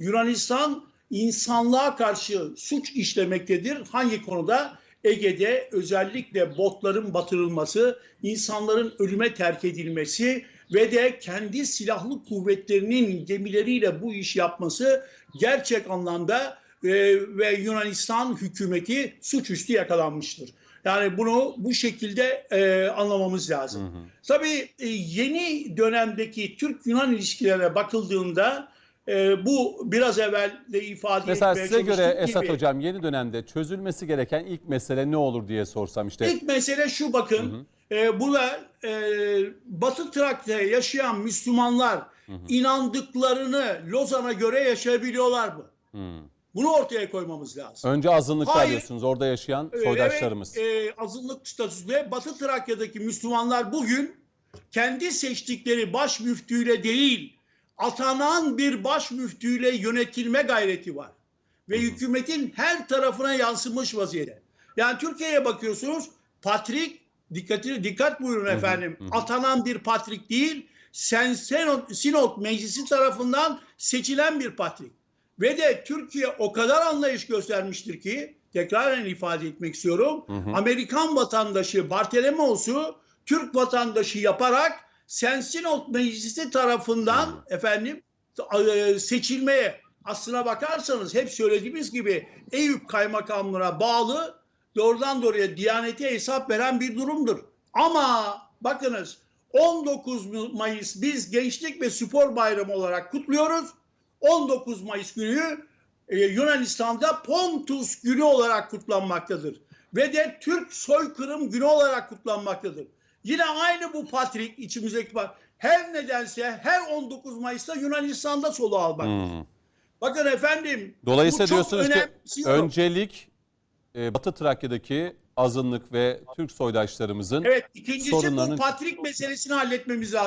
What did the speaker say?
Yunanistan insanlığa karşı suç işlemektedir. Hangi konuda? Ege'de özellikle botların batırılması, insanların ölüme terk edilmesi ve de kendi silahlı kuvvetlerinin gemileriyle bu iş yapması gerçek anlamda e, ve Yunanistan hükümeti suçüstü yakalanmıştır. Yani bunu bu şekilde e, anlamamız lazım. Tabii e, yeni dönemdeki Türk-Yunan ilişkilerine bakıldığında e, bu biraz evvel de ifade Mesela size göre çalıştığım Esat gibi. Hocam yeni dönemde çözülmesi gereken ilk mesele ne olur diye sorsam işte. İlk mesele şu bakın. E, burada e, Batı Trakya'da yaşayan Müslümanlar inandıklarını Lozan'a göre yaşayabiliyorlar mı? Hmm. Bunu ortaya koymamız lazım. Önce azınlıklar Hayır. diyorsunuz orada yaşayan Ee, soydaşlarımız. Evet, e, azınlık statüsünde Batı Trakya'daki Müslümanlar bugün kendi seçtikleri baş müftüyle değil, atanan bir baş müftüyle yönetilme gayreti var. Ve hükümetin her tarafına yansımış vaziyette. Yani Türkiye'ye bakıyorsunuz, patrik, dikkatini dikkat buyurun efendim, atanan bir patrik değil, sen Senot, Sinot Meclisi tarafından seçilen bir patrik. Ve de Türkiye o kadar anlayış göstermiştir ki tekraren ifade etmek istiyorum. Amerikan vatandaşı Bartolomeos'u Türk vatandaşı yaparak Sensinot Meclisi tarafından efendim e, seçilmeye aslına bakarsanız hep söylediğimiz gibi Eyüp kaymakamlığına bağlı doğrudan doğruya Diyanete hesap veren bir durumdur. Ama bakınız 19 Mayıs biz Gençlik ve Spor Bayramı olarak kutluyoruz. 19 Mayıs günü e, Yunanistan'da Pontus günü olarak kutlanmaktadır. Ve de Türk soykırım günü olarak kutlanmaktadır. Yine aynı bu Patrik içimizdeki var. Her nedense her 19 Mayıs'ta Yunanistan'da solu almak. Hmm. Bakın efendim Dolayısıyla diyorsunuz ki öncelik e, Batı Trakya'daki azınlık ve Türk soydaşlarımızın Evet ikincisi sorunlarını- bu Patrik meselesini halletmemiz lazım.